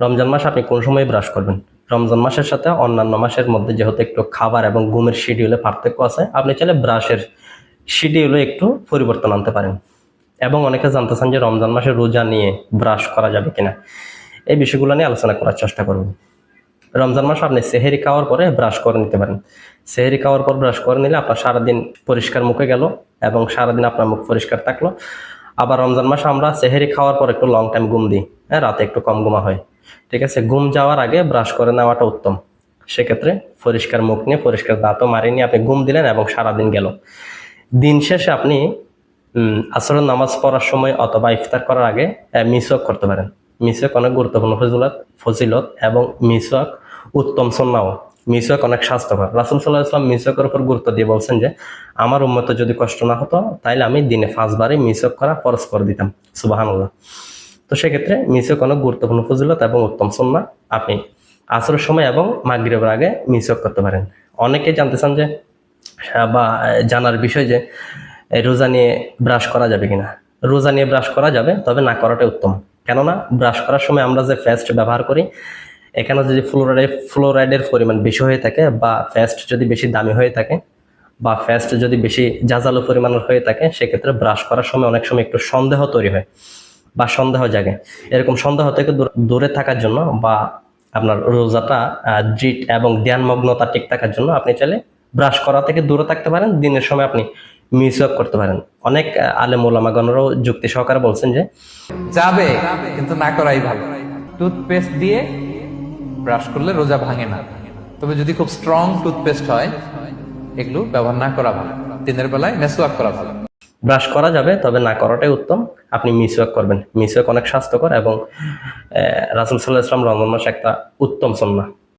রমজান মাস আপনি কোন সময় ব্রাশ করবেন? রমজান মাসের সাথে অন্যান্য মাসের মধ্যে যেহেতু একটু খাবার এবং ঘুমের শিডিউলে পার্থক্য আছে, আপনি চাইলে ব্রাশের শিডিউলে একটু পরিবর্তন আনতে পারেন। এবং অনেকে জানতে চান যে রমজান মাসে রোজা নিয়ে ব্রাশ করা যাবে কিনা? এই বিষয়গুলো নিয়ে আলোচনা করার চেষ্টা করব। রমজান মাস আপনি সেহেরি খাওয়ার পরে ব্রাশ করে নিতে পারেন। সেহেরি খাওয়ার পর ব্রাশ করে নিলে আপনার সারাদিন পরিষ্কার মুখে গেল এবং সারাদিন আপনার মুখ পরিষ্কার থাকল। আবার রমজান মাসে আমরা সেহেরি খাওয়ার পর একটু লং টাইম ঘুম দিই। হ্যাঁ রাতে একটু কম ঘুমা হয়। ঠিক আছে? ঘুম যাওয়ার আগে ব্রাশ করে নেওয়াটা উত্তম। সেক্ষেত্রে পরিষ্কার মুখ নিয়ে, পরিষ্কার দাঁতও মারিয়ে নিয়ে আপনি ঘুম দিলেন এবং সারাদিন গেল। দিন শেষে আপনি আসর নামাজ পড়ার সময় অথবা ইফতার করার আগে মিসওয়াক করতে পারেন। মিসওয়াক অনেক গুরুত্বপূর্ণ ফজিলত ফজিলত এবং মিসওয়াক উত্তম সন্নাও মিসওয়াক অনেক স্বাস্থ্যকর। রাসুল সাল্লাহ ইসলাম মিসওয়াকের উপর গুরুত্ব দিয়ে বলছেন যে, আমার উন্মত যদি কষ্ট না হতো, তাইলে আমি দিনে পাঁচবারই মিসওয়াক করা করে দিতাম। সুবাহানুল্লাহ। তো সেক্ষেত্রে মিসওয়াক অনেক গুরুত্বপূর্ণ ফজিলত এবং উত্তম সন্না আপনি আসরের সময় এবং মাগরিবের আগে মিসওয়াক করতে পারেন। অনেকেই জানতে চান যে বা জানার বিষয় যে রোজা নিয়ে ব্রাশ করা যাবে কিনা? রোজা নিয়ে ব্রাশ করা যাবে, তবে না করাটাই উত্তম। কেননা, ব্রাশ করার সময় আমরা যে ফ্যাস্ট ব্যবহার করি, এখানে যদি ফ্লোরাইড ফ্লোরাইডের পরিমাণ বেশি হয়ে থাকে বা ফ্যাস্ট যদি বেশি দামি হয়ে থাকে বা ফ্যাস্ট যদি বেশি জাজালো পরিমাণের হয়ে থাকে, সেক্ষেত্রে ব্রাশ করার সময় অনেক সময় একটু সন্দেহ তৈরি হয়। বা সন্দেহ জাগে। এরকম সন্দেহ থেকে দূরে থাকার জন্য বা আপনার রোজাটা দৃঢ় এবং ধ্যানমগ্নতা ঠিক থাকার জন্য আপনি চাইলে ব্রাশ করা থেকে দূরে থাকতে পারেন। দিনের সময় আপনি মিসওয়াক করতে পারেন। অনেক আলেম ওলামাগণরাও যুক্তি সহকারে বলছেন যে, যাবে, কিন্তু না করাই ভালো। টুথপেস্ট দিয়ে ব্রাশ করলে রোজা ভাঙে না। তবে যদি খুব স্ট্রং টুথপেস্ট হয়, এগুলো ব্যবহার না করা ভালো। দিনের বেলায় মেসওয়াক করা ভালো। ব্রাশ করা যাবে, তবে না করাটাই উত্তম। আপনি মিসওয়াক করবেন। মিসওয়াক অনেক স্বাস্থ্যকর এবং রাসুল সাল্লাহ ইসলাম রমজান মাস একটা উত্তম সন্না